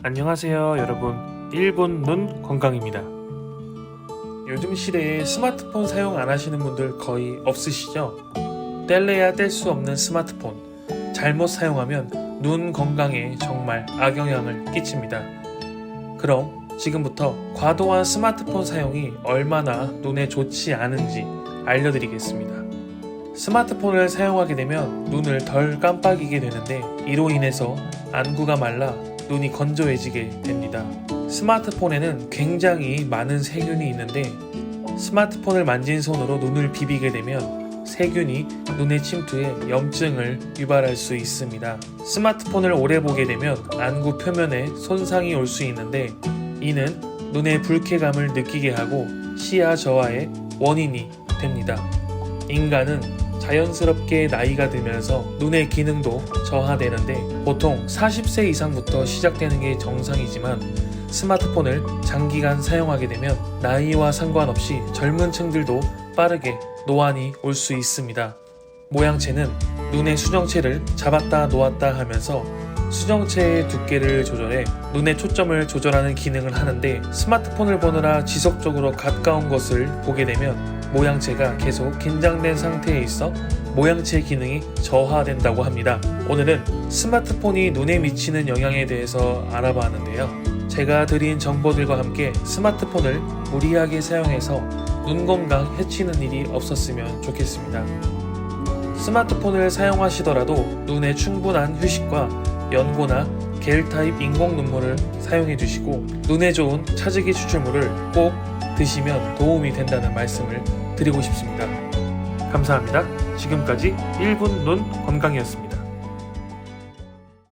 안녕하세요 여러분. 1분 눈 건강입니다. 요즘 시대에 스마트폰 사용 안 하시는 분들 거의 없으시죠? 뗄래야 뗄 수 없는 스마트폰. 잘못 사용하면 눈 건강에 정말 악영향을 끼칩니다. 그럼 지금부터 과도한 스마트폰 사용이 얼마나 눈에 좋지 않은지 알려드리겠습니다. 스마트폰을 사용하게 되면 눈을 덜 깜빡이게 되는데 이로 인해서 안구가 말라 눈이 건조해지게 됩니다. 스마트폰에는 굉장히 많은 세균이 있는데 스마트폰을 만진 손으로 눈을 비비게 되면 세균이 눈에 침투해 염증을 유발할 수 있습니다. 스마트폰을 오래 보게 되면 안구 표면에 손상이 올 수 있는데 이는 눈의 불쾌감을 느끼게 하고 시야 저하의 원인이 됩니다. 인간은 자연스럽게 나이가 들면서 눈의 기능도 저하되는데 보통 40세 이상부터 시작되는 게 정상이지만 스마트폰을 장기간 사용하게 되면 나이와 상관없이 젊은 층들도 빠르게 노안이 올 수 있습니다. 모양체는 눈의 수정체를 잡았다 놓았다 하면서 수정체의 두께를 조절해 눈의 초점을 조절하는 기능을 하는데 스마트폰을 보느라 지속적으로 가까운 것을 보게 되면 모양체가 계속 긴장된 상태에 있어 모양체 기능이 저하된다고 합니다. 오늘은 스마트폰이 눈에 미치는 영향에 대해서 알아봤는데요. 제가 드린 정보들과 함께 스마트폰을 무리하게 사용해서 눈 건강 해치는 일이 없었으면 좋겠습니다. 스마트폰을 사용하시더라도 눈에 충분한 휴식과 연고나 겔 타입 인공 눈물을 사용해 주시고 눈에 좋은 차지기 추출물을 꼭 드시면 도움이 된다는 말씀을 드리고 싶습니다. 감사합니다. 지금까지 1분 눈 건강이었습니다.